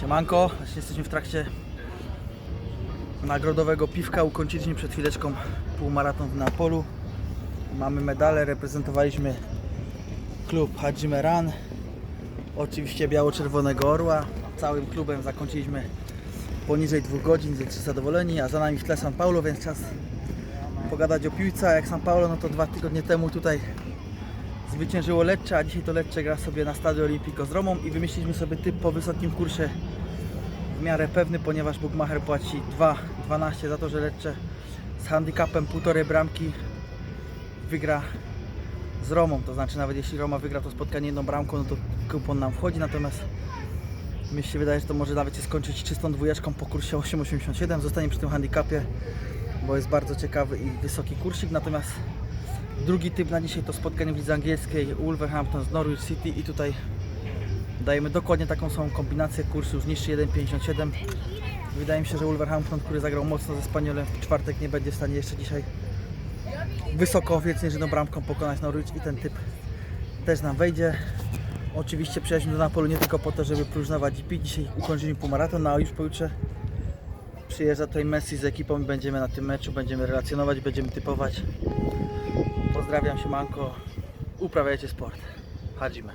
Siemanko, właśnie jesteśmy w trakcie nagrodowego piwka. Ukończyliśmy przed chwileczką półmaraton w Neapolu. Mamy medale, reprezentowaliśmy klub Hajime Ran. Oczywiście biało-czerwonego orła. Całym klubem zakończyliśmy poniżej dwóch godzin, więc zadowoleni, a za nami w tle San Paulo, więc czas pogadać o piłce. Jak San Paulo, no to dwa tygodnie temu tutaj zwyciężyło Lecce, a dzisiaj to Lecce gra sobie na Stadio Olimpico z Romą i wymyśliliśmy sobie typ po wysokim kursie w miarę pewny, ponieważ Bugmacher płaci 2,12 za to, że Lecce z handicapem półtorej bramki wygra z Romą, to znaczy nawet jeśli Roma wygra to spotkanie jedną bramką, no to kupon nam wchodzi, natomiast mi się wydaje, że to może nawet się skończyć czystą dwójeczką po kursie 8,87, zostanie przy tym handicapie, bo jest bardzo ciekawy i wysoki kursik, natomiast Drugi typ na dzisiaj to spotkanie w lidze angielskiej Wolverhampton z Norwich City i tutaj dajemy dokładnie taką samą kombinację, kurs już niższy 1,57 Wydaje mi się, że Wolverhampton, który zagrał mocno ze Spaniolem w czwartek nie będzie w stanie jeszcze dzisiaj wysoko, niż jedną bramką pokonać Norwich i ten typ też nam wejdzie. Oczywiście przyjaźń do Napolu nie tylko po to, żeby próżnować i pić. Dzisiaj ukończyliśmy półmaraton, no a już pojutrze przyjeżdża tutaj Messi z ekipą i będziemy na tym meczu, będziemy relacjonować, będziemy typować. Pozdrawiam się Manko. Uprawiajcie sport. Chodzimy.